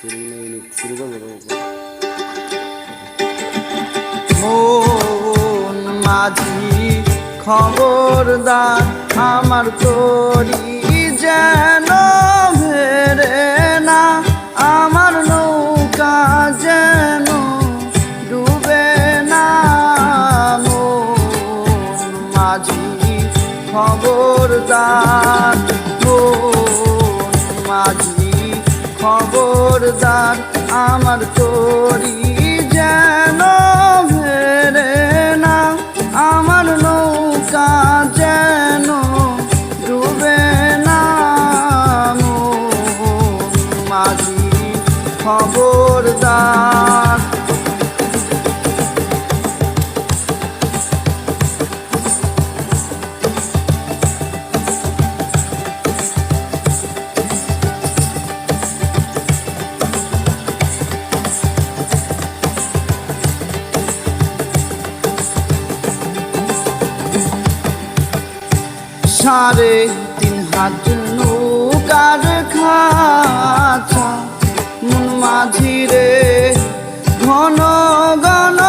শুরু মন মাঝি খবরদার আমার তরি যেন খবরদার আমার চোরি যেন ভেরে না আমার নৌকা যেন ডুবে না। খবরদার সাড়ে তিন হাত নৌকার খাঁচা মন মাঝি রে ঘন ঘন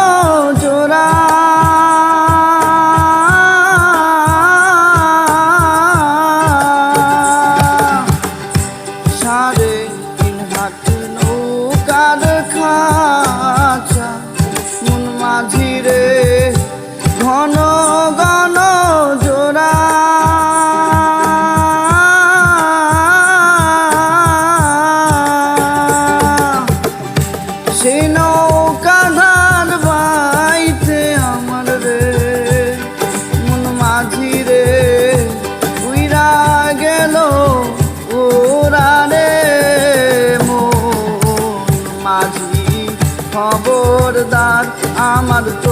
আমার তরি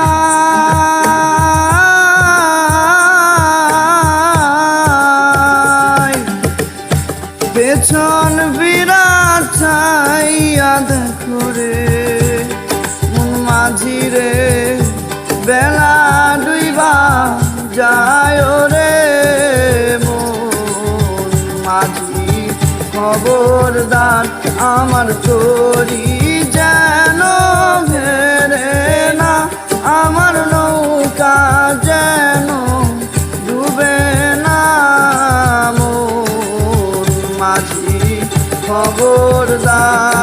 পেছন বিরাট ছাইয়া মন মাঝি রে, বেলা ডুইবা যায় রে মন মাঝি খবরদার আমার তরি যেন ভেরে না। আমার খবরদার।